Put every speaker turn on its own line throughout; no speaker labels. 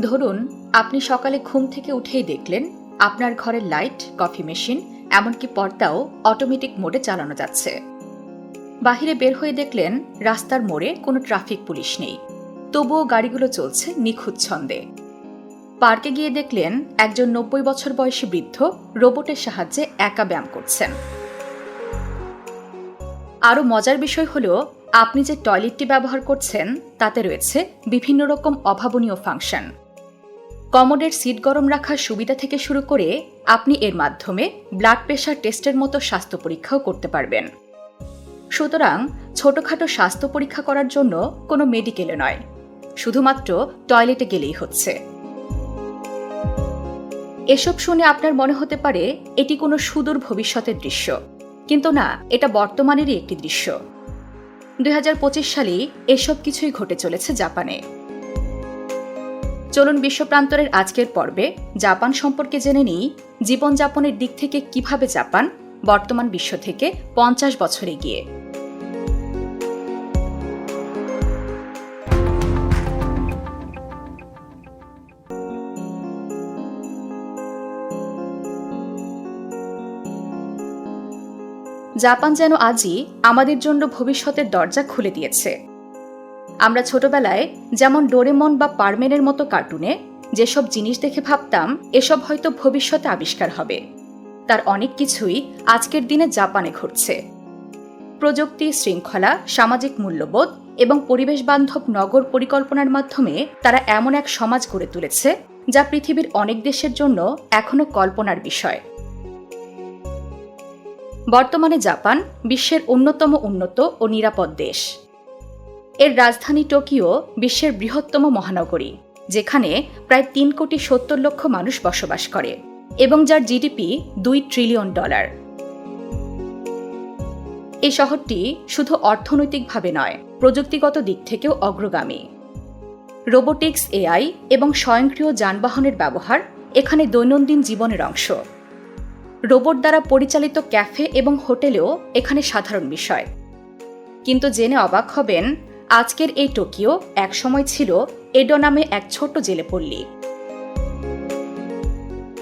ধরুন, আপনি সকালে ঘুম থেকে উঠেই দেখলেন আপনার ঘরের লাইট, কফি মেশিন, এমনকি পর্দাও অটোমেটিক মোডে চালানো যাচ্ছে। বাহিরে বের হয়ে দেখলেন রাস্তার মোড়ে কোনো ট্রাফিক পুলিশ নেই। তবুও গাড়িগুলো চলছে নিখুঁত ছন্দে। পার্কে গিয়ে দেখলেন একজন নব্বই বছর বয়সী বৃদ্ধ রোবটের সাহায্যে একা ব্যায়াম করছেন। আরও মজার বিষয় হল, আপনি যে টয়লেটটি ব্যবহার করছেন তাতে রয়েছে বিভিন্ন রকম অভাবনীয় ফাংশন। কমোডের সিট গরম রাখার সুবিধা থেকে শুরু করে আপনি এর মাধ্যমে ব্লাড প্রেশার টেস্টের মতো স্বাস্থ্য পরীক্ষাও করতে পারবেন। সুতরাং ছোটখাটো স্বাস্থ্য পরীক্ষা করার জন্য কোনো মেডিকেলে নয়, শুধুমাত্র টয়লেটে গেলেই হচ্ছে। এসব শুনে আপনার মনে হতে পারে এটি কোনো সুদূর ভবিষ্যতের দৃশ্য, কিন্তু না, এটা বর্তমানেরই একটি দৃশ্য। দুই সালেই এসব কিছুই ঘটে চলেছে জাপানে। চলুন বিশ্বপ্রান্তরের আজকের পর্বে জাপান সম্পর্কে জেনে নিই, জীবনযাপনের দিক থেকে কীভাবে জাপান বর্তমান বিশ্ব থেকে পঞ্চাশ বছর এগিয়ে। জাপান যেন আজই আমাদের জন্য ভবিষ্যতের দরজা খুলে দিয়েছে। আমরা ছোটবেলায় যেমন ডোরেমন বা পারমেনের মতো কার্টুনে যেসব জিনিস দেখে ভাবতাম, এসব হয়তো ভবিষ্যতে আবিষ্কার হবে। তার অনেক কিছুই আজকের দিনে জাপানে ঘটছে। প্রযুক্তি, শৃঙ্খলা, সামাজিক মূল্যবোধ এবং পরিবেশ বান্ধব নগর পরিকল্পনার মাধ্যমে তারা এমন এক সমাজ গড়ে তুলেছে, যা পৃথিবীর অনেক দেশের জন্য এখনও কল্পনার বিষয়। বর্তমানে জাপান বিশ্বের অন্যতম উন্নত ও নিরাপদ দেশ। এর রাজধানী টোকিও বিশ্বের বৃহত্তম মহানগরী, যেখানে প্রায় তিন কোটি সত্তর লক্ষ মানুষ বসবাস করে এবং যার জিডিপি দুই ট্রিলিয়ন ডলার। এই শহরটি শুধু অর্থনৈতিকভাবে নয়, প্রযুক্তিগত দিক থেকেও অগ্রগামী। রোবোটিক্স, এআই এবং স্বয়ংক্রিয় যানবাহনের ব্যবহার এখানে দৈনন্দিন জীবনের অংশ। রোবট দ্বারা পরিচালিত ক্যাফে এবং হোটেলেও এখানে সাধারণ বিষয়। কিন্তু জেনে অবাক হবেন আজকের এই টোকিও একসময় ছিল এডো নামে এক ছোট্ট জেলে পল্লী।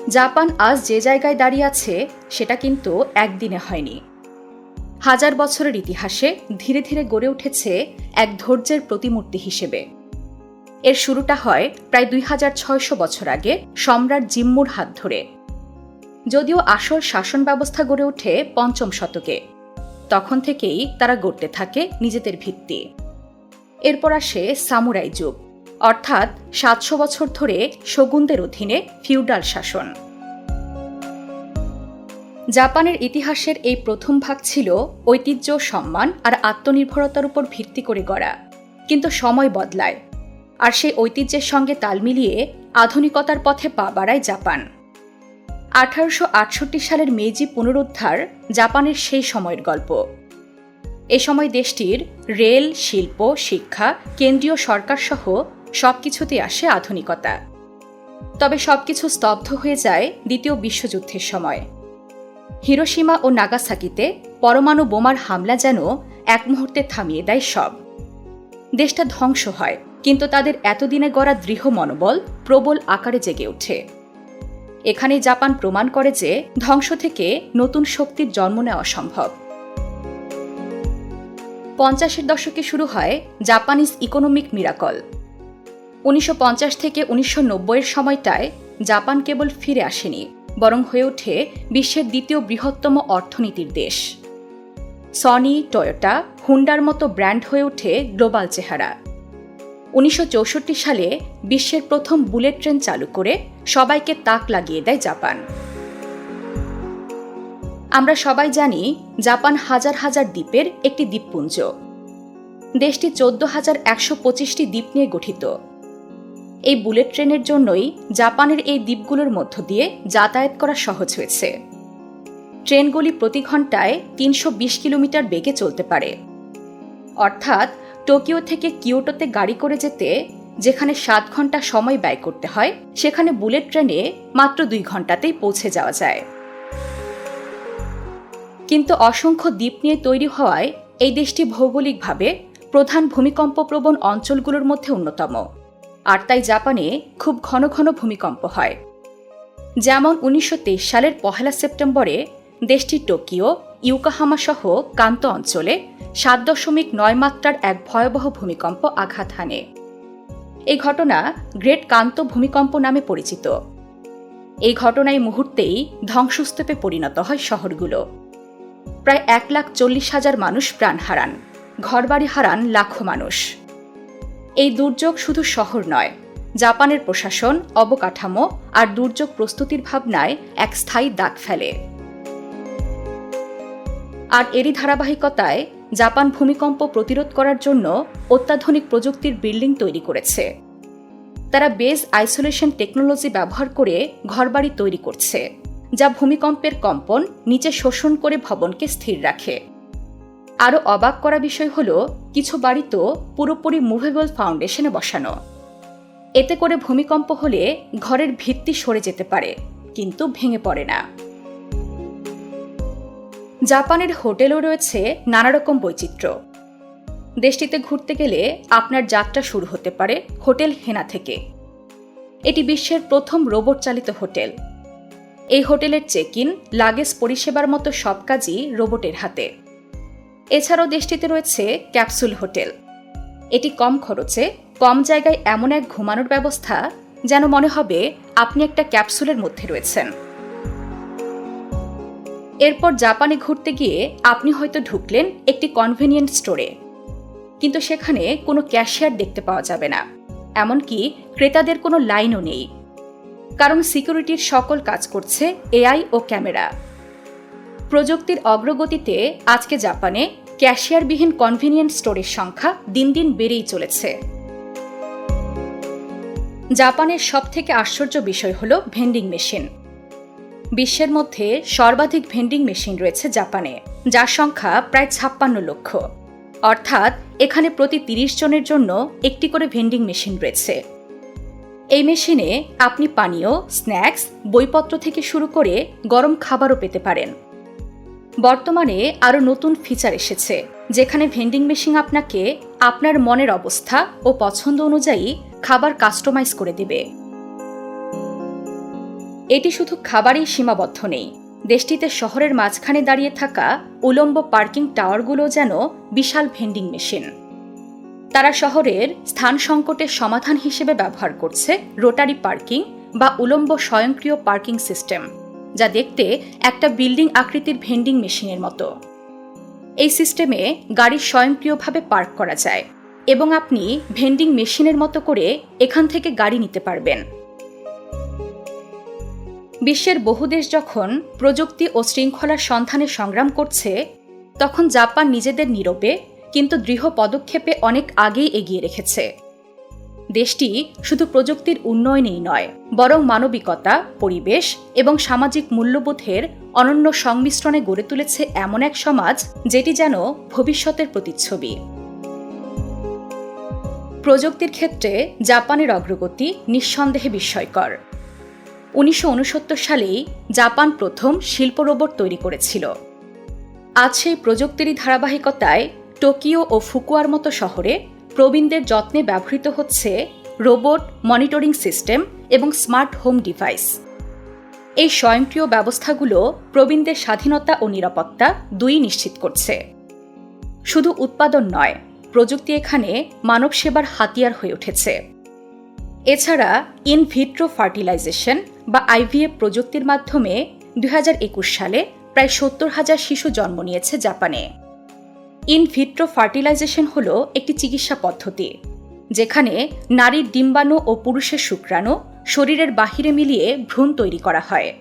জাপান আজ যে জায়গায় দাঁড়িয়ে আছে, সেটা কিন্তু একদিনে হয়নি। হাজার বছরের ইতিহাসে ধীরে ধীরে গড়ে উঠেছে এক ধৈর্যের প্রতিমূর্তি হিসেবে। এর শুরুটা হয় প্রায় দুই হাজার ছয়শো বছর আগে সম্রাট জিম্মুর হাত ধরে। যদিও আসল শাসন ব্যবস্থা গড়ে ওঠে পঞ্চম শতকে। তখন থেকেই তারা গড়তে থাকে নিজেদের ভিত্তি। এরপর আসে সামুরাই যুগ, অর্থাৎ সাতশো বছর ধরে শগুনদের অধীনে ফিউডাল শাসন। জাপানের ইতিহাসের এই প্রথম ভাগ ছিল ঐতিহ্য, সম্মান আর আত্মনির্ভরতার উপর ভিত্তি করে গড়া, কিন্তু সময় বদলায় আর সেই ঐতিহ্যের সঙ্গে তাল মিলিয়ে আধুনিকতার পথে পা বাড়ায় জাপান। আঠারোশো আটষট্টি সালের মেজি পুনরুদ্ধার জাপানের সেই সময়ের গল্প। এ সময় দেশটির রেল, শিল্প, শিক্ষা, কেন্দ্রীয় সরকার সহ সবকিছুতে আসে আধুনিকতা। তবে সবকিছু স্তব্ধ হয়ে যায় দ্বিতীয় বিশ্বযুদ্ধের সময়। হিরোসীমা ও নাগাসাকিতে পরমাণু বোমার হামলা যেন এক মুহূর্তে থামিয়ে দেয় সব। দেশটা ধ্বংস হয়, কিন্তু তাদের এতদিনে গড়া দৃঢ় মনোবল প্রবল আকারে জেগে ওঠে। এখানে জাপান প্রমাণ করে যে ধ্বংস থেকে নতুন শক্তির জন্ম নেওয়া সম্ভব। পঞ্চাশের দশকে শুরু হয় জাপানিজ ইকোনমিক মিরাকল। উনিশশো পঞ্চাশ থেকে উনিশশো এর সময়টায় জাপান কেবল ফিরে আসেনি, বরং হয়ে ওঠে বিশ্বের দ্বিতীয় বৃহত্তম অর্থনীতির দেশ। সনি, টয়োটা, হুন্ডার মতো ব্র্যান্ড হয়ে ওঠে গ্লোবাল চেহারা। উনিশশো চৌষট্টি সালে বিশ্বের প্রথম বুলেট ট্রেন চালু করে সবাইকে তাক লাগিয়ে দেয় জাপান। আমরা সবাই জানি জাপান হাজার হাজার দ্বীপের একটি দ্বীপপুঞ্জ। দেশটি চোদ্দ হাজার একশো পঁচিশটি দ্বীপ নিয়ে গঠিত। এই বুলেট ট্রেনের জন্যই জাপানের এই দ্বীপগুলোর মধ্য দিয়ে যাতায়াত করা সহজ হয়েছে। ট্রেনগুলি প্রতি ঘন্টায় তিনশো বিশ কিলোমিটার বেগে চলতে পারে। অর্থাৎ টোকিও থেকে কিয়োটোতে গাড়ি করে যেতে, যেখানে সাত ঘণ্টা সময় ব্যয় করতে হয়, সেখানে বুলেট ট্রেনে মাত্র দুই ঘন্টাতেই পৌঁছে যাওয়া যায়। কিন্তু অসংখ্য দ্বীপ নিয়ে তৈরি হওয়ায় এই দেশটি ভৌগোলিকভাবে প্রধান ভূমিকম্প প্রবণ অঞ্চলগুলোর মধ্যে অন্যতম। আর তাই জাপানে খুব ঘন ঘন ভূমিকম্প হয়। যেমন উনিশশো তেইশ সালের পহেলা সেপ্টেম্বরে দেশটির টোকিও, ইউকাহামা সহ কান্ত অঞ্চলে সাত দশমিক নয় মাত্রার এক ভয়াবহ ভূমিকম্প আঘাত হানে। এই ঘটনা গ্রেট কান্ত ভূমিকম্প নামে পরিচিত। এই ঘটনায় মুহূর্তেই ধ্বংসস্তূপে পরিণত হয় শহরগুলো। প্রায় এক লাখ চল্লিশ হাজার মানুষ প্রাণ হারান। ঘরবাড়ি হারান লাখো মানুষ। এই দুর্যোগ শুধু শহর নয়, জাপানের প্রশাসন, অবকাঠামো আর দুর্যোগ প্রস্তুতির ভাবনায় এক স্থায়ী দাগ ফেলে। আর এরই ধারাবাহিকতায় জাপান ভূমিকম্প প্রতিরোধ করার জন্য অত্যাধুনিক প্রযুক্তির বিল্ডিং তৈরি করেছে। তারা বেস আইসোলেশন টেকনোলজি ব্যবহার করে ঘরবাড়ি তৈরি করছে। যা ভূমিকম্পের কম্পন নিচে শোষণ করে ভবনকে স্থির রাখে। আরও অবাক করা বিষয় হল, কিছু বাড়ি তো পুরোপুরি মুভেবল ফাউন্ডেশনে বসানো। এতে করে ভূমিকম্প হলে ঘরের ভিত্তি সরে যেতে পারে, কিন্তু ভেঙে পড়ে না। জাপানের হোটেলও রয়েছে নানা রকম বৈচিত্র্য। দেশটিতে ঘুরতে গেলে আপনার যাত্রা শুরু হতে পারে হোটেল হেনা থেকে। এটি বিশ্বের প্রথম রোবট চালিত হোটেল। এই হোটেলের চেক ইন লাগেজ পরিষেবার মতো সব কাজই রোবটের হাতে। এছাড়াও দেশটিতে রয়েছে ক্যাপসুল হোটেল। এটি কম খরচে, কম জায়গায় এমন এক ঘুমানোর ব্যবস্থা যেন মনে হবে আপনি একটা ক্যাপসুলের মধ্যে রয়েছেন। এরপর জাপানে ঘুরতে গিয়ে আপনি হয়তো ঢুকলেন একটি কনভেনিয়েন্ট স্টোরে কিন্তু সেখানে কোনো ক্যাশিয়ার দেখতে পাওয়া যাবে না। এমনকি ক্রেতাদের কোনো লাইনও নেই। কারণ সিকিউরিটির সকল কাজ করছে এআই ও ক্যামেরা। প্রযুক্তির অগ্রগতিতে আজকে জাপানে ক্যাশিয়ারবিহীন কনভেনিয়েন্ট স্টোরের সংখ্যা দিন দিন বেড়েই চলেছে। জাপানের সবথেকে আশ্চর্য বিষয় হল ভেন্ডিং মেশিন। বিশ্বের মধ্যে সর্বাধিক ভেন্ডিং মেশিন রয়েছে জাপানে, যার সংখ্যা প্রায় ছাপ্পান্ন লক্ষ। অর্থাৎ এখানে প্রতি তিরিশ জনের জন্য একটি করে ভেন্ডিং মেশিন রয়েছে। এই মেশিনে আপনি পানীয়, স্ন্যাক্স, বইপত্র থেকে শুরু করে গরম খাবারও পেতে পারেন। বর্তমানে আরও নতুন ফিচার এসেছে, যেখানে ভেন্ডিং মেশিন আপনাকে আপনার মনের অবস্থা ও পছন্দ অনুযায়ী খাবার কাস্টমাইজ করে দেবে। এটি শুধু খাবারেই সীমাবদ্ধ নেই, দেশটিতে শহরের মাঝখানে দাঁড়িয়ে থাকা উলম্ব পার্কিং টাওয়ারগুলো যেন বিশাল ভেন্ডিং মেশিন। তারা শহরের স্থান সংকটের সমাধান হিসেবে ব্যবহার করছে রোটারি পার্কিং বা উলম্ব স্বয়ংক্রিয় পার্কিং সিস্টেম, যা দেখতে একটা বিল্ডিং আকৃতির ভেন্ডিং মেশিনের মতো। এই সিস্টেমে গাড়ি স্বয়ংক্রিয়ভাবে পার্ক করা যায় এবং আপনি ভেন্ডিং মেশিনের মতো করে এখান থেকে গাড়ি নিতে পারবেন। বিশ্বের বহু দেশ যখন প্রযুক্তি ও শৃঙ্খলার সন্ধানে সংগ্রাম করছে, তখন জাপান নিজেদের নীরবে কিন্তু দৃঢ় পদক্ষেপে অনেক আগেই এগিয়ে রেখেছে। দেশটি শুধু প্রযুক্তির উন্নয়নেই নয়, বরং মানবিকতা, পরিবেশ এবং সামাজিক মূল্যবোধের অনন্য সংমিশ্রণে গড়ে তুলেছে এমন এক সমাজ যেটি যেন ভবিষ্যতের প্রতিচ্ছবি। প্রযুক্তির ক্ষেত্রে জাপানের অগ্রগতি নিঃসন্দেহে বিস্ময়কর। উনিশশো উনসত্তর সালেই জাপান প্রথম শিল্প রোবট তৈরি করেছিল। আজ সেই প্রযুক্তিরই ধারাবাহিকতায় টোকিও ও ফুকুয়ার মতো শহরে প্রবীণদের যত্নে ব্যবহৃত হচ্ছে রোবট মনিটরিং সিস্টেম এবং স্মার্ট হোম ডিভাইস। এই স্বয়ংক্রিয় ব্যবস্থাগুলো প্রবীণদের স্বাধীনতা ও নিরাপত্তা দুই নিশ্চিত করছে। শুধু উৎপাদন নয়, প্রযুক্তি এখানে মানব সেবার হাতিয়ার হয়ে উঠেছে। এছাড়া ইন ভিট্রো ফার্টিলাইজেশন বা আইভিএফ প্রযুক্তির মাধ্যমে দুই হাজার একুশ সালে প্রায় সত্তর হাজার শিশু জন্ম নিয়েছে জাপানে। ইন ভিট্রো ফার্টিলাইজেশন হল একটি চিকিৎসা পদ্ধতি, যেখানে নারীর ডিম্বাণু ও পুরুষের শুক্রাণু শরীরের বাহিরে মিলিয়ে ভ্রূণ তৈরি করা হয়।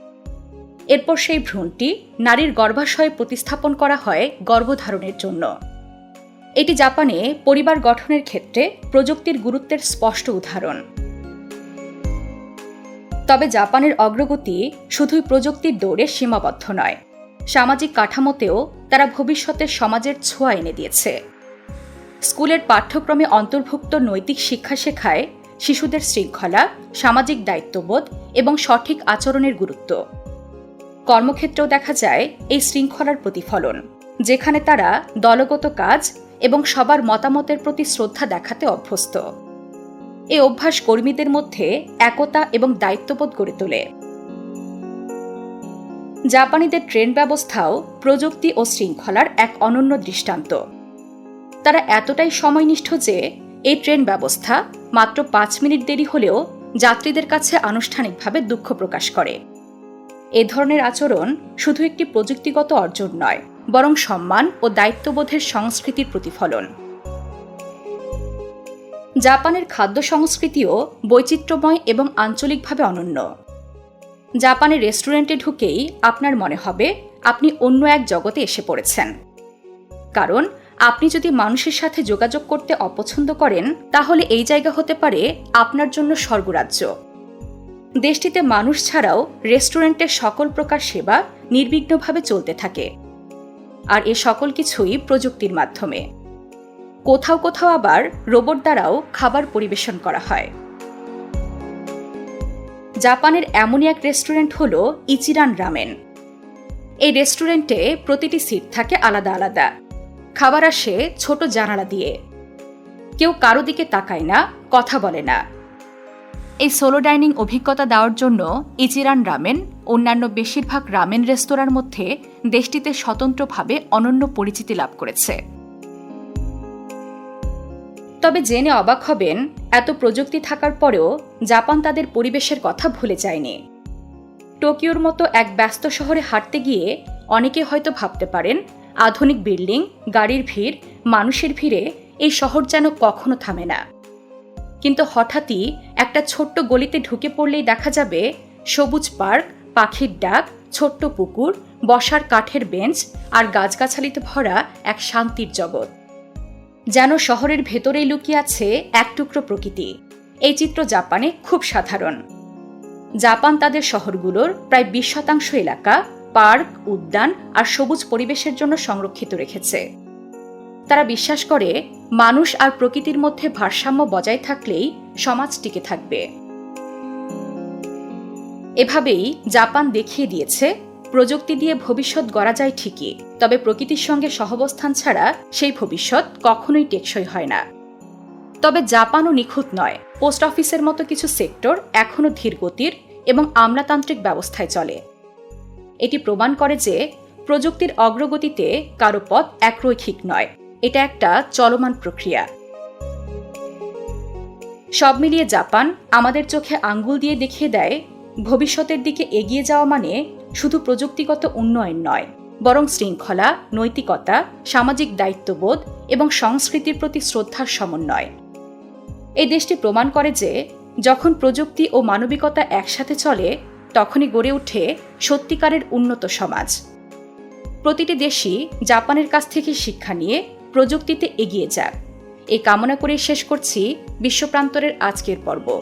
এরপর সেই ভ্রূণটি নারীর গর্ভাশয়ে প্রতিস্থাপন করা হয় গর্ভধারণের জন্য। এটি জাপানে পরিবার গঠনের ক্ষেত্রে প্রযুক্তির গুরুত্বের স্পষ্ট উদাহরণ। তবে জাপানের অগ্রগতি শুধুই প্রযুক্তির দৌড়ে সীমাবদ্ধ নয় সামাজিক কাঠামোতেও তারা ভবিষ্যতের সমাজের ছোঁয়া এনে দিয়েছে। স্কুলের পাঠ্যক্রমে অন্তর্ভুক্ত নৈতিক শিক্ষা শেখায় শিশুদের শৃঙ্খলা, সামাজিক দায়িত্ববোধ এবং সঠিক আচরণের গুরুত্ব। কর্মক্ষেত্রেও দেখা যায় এই শৃঙ্খলার প্রতিফলন, যেখানে তারা দলগত কাজ এবং সবার মতামতের প্রতি শ্রদ্ধা দেখাতে অভ্যস্ত। এ অভ্যাস কর্মীদের মধ্যে একতা এবং দায়িত্ববোধ গড়ে তোলে। জাপানিদের ট্রেন ব্যবস্থাও প্রযুক্তি ও শৃঙ্খলার এক অনন্য দৃষ্টান্ত। তারা এতটাই সময়নিষ্ঠ যে, এই ট্রেন ব্যবস্থা মাত্র পাঁচ মিনিট দেরি হলেও যাত্রীদের কাছে আনুষ্ঠানিকভাবে দুঃখ প্রকাশ করে। এ ধরনের আচরণ শুধু একটি প্রযুক্তিগত অর্জন নয়, বরং সম্মান ও দায়িত্ববোধের সংস্কৃতির প্রতিফলন। জাপানের খাদ্য সংস্কৃতিও বৈচিত্র্যময় এবং আঞ্চলিকভাবে অনন্য। জাপানের রেস্টুরেন্টে ঢুকেই আপনার মনে হবে আপনি অন্য এক জগতে এসে পড়েছেন। কারণ আপনি যদি মানুষের সাথে যোগাযোগ করতে অপছন্দ করেন, তাহলে এই জায়গা হতে পারে আপনার জন্য স্বর্গরাজ্য। দেশটিতে মানুষ ছাড়াও রেস্টুরেন্টের সকল প্রকার সেবা নির্বিঘ্নভাবে চলতে থাকে। আর এ সকল কিছুই প্রযুক্তির মাধ্যমে। কোথাও কোথাও আবার রোবট দ্বারাও খাবার পরিবেশন করা হয়। জাপানের এমনই এক রেস্টুরেন্ট হল ইচিরান রামেন। এই রেস্টুরেন্টে প্রতিটি সিট থাকে আলাদা আলাদা। খাবার আসে ছোট জানালা দিয়ে। কেউ কারও দিকে তাকায় না, কথা বলে না। এই সোলো ডাইনিং অভিজ্ঞতা দেওয়ার জন্য ইচিরান রামেন, অন্যান্য বেশিরভাগ রামেন রেস্তোরাঁর মধ্যে দেশটিতে স্বতন্ত্রভাবে অনন্য পরিচিতি লাভ করেছে। তবে জেনে অবাক হবেন, এত প্রযুক্তি থাকার পরেও জাপান তাদের পরিবেশের কথা ভুলে যায়নি। টোকিওর মতো এক ব্যস্ত শহরে হাঁটতে গিয়ে অনেকে হয়তো ভাবতে পারেন, আধুনিক বিল্ডিং, গাড়ির ভিড়, মানুষের ভিড়ে এই শহর যেন কখনো থামে না। কিন্তু হঠাৎই একটা ছোট্ট গলিতে ঢুকে পড়লেই দেখা যাবে, সবুজ পার্ক, পাখির ডাক, ছোট্ট পুকুর, বসার কাঠের বেঞ্চ আর গাছগাছালিতে ভরা এক শান্তির জগৎ। যেন শহরের ভেতরেই লুকিয়ে আছে এক টুকরো প্রকৃতি। এই চিত্র জাপানে খুব সাধারণ। জাপান তাদের শহরগুলোর প্রায় বিশ শতাংশ এলাকা পার্ক, উদ্যান আর সবুজ পরিবেশের জন্য সংরক্ষিত রেখেছে। তারা বিশ্বাস করে, মানুষ আর প্রকৃতির মধ্যে ভারসাম্য বজায় থাকলেই সমাজ টিকে থাকবে। এভাবেই জাপান দেখিয়ে দিয়েছে প্রযুক্তি দিয়ে ভবিষ্যৎ গড়া যায় ঠিকই, তবে প্রকৃতির সঙ্গে সহবস্থান ছাড়া সেই ভবিষ্যৎ কখনোই টেকসই হয় না। তবে জাপানও নিখুঁত নয়। পোস্ট অফিসের মতো কিছু সেক্টর এখনও ধীরগতির এবং আমলাতান্ত্রিক ব্যবস্থায় চলে। এটি প্রমাণ করে যে প্রযুক্তির অগ্রগতিতে কারও পথ একরৈখিক নয়। এটা একটা চলমান প্রক্রিয়া। সব মিলিয়ে জাপান আমাদের চোখে আঙ্গুল দিয়ে দেখিয়ে দেয়, ভবিষ্যতের দিকে এগিয়ে যাওয়া মানে শুধু প্রযুক্তিগত উন্নয়ন নয়, বরং শৃঙ্খলা, নৈতিকতা, সামাজিক দায়িত্ববোধ এবং সংস্কৃতির প্রতি শ্রদ্ধার সমন্বয়। এই দেশটি প্রমাণ করে যে, যখন প্রযুক্তি ও মানবিকতা একসাথে চলে, তখনই গড়ে ওঠে সত্যিকারের উন্নত সমাজ। প্রতিটি দেশই জাপানের কাছ থেকে শিক্ষা নিয়ে প্রযুক্তিতে এগিয়ে যাক। এই কামনা করে শেষ করছি বিশ্বপ্রান্তরের আজকের পর্ব।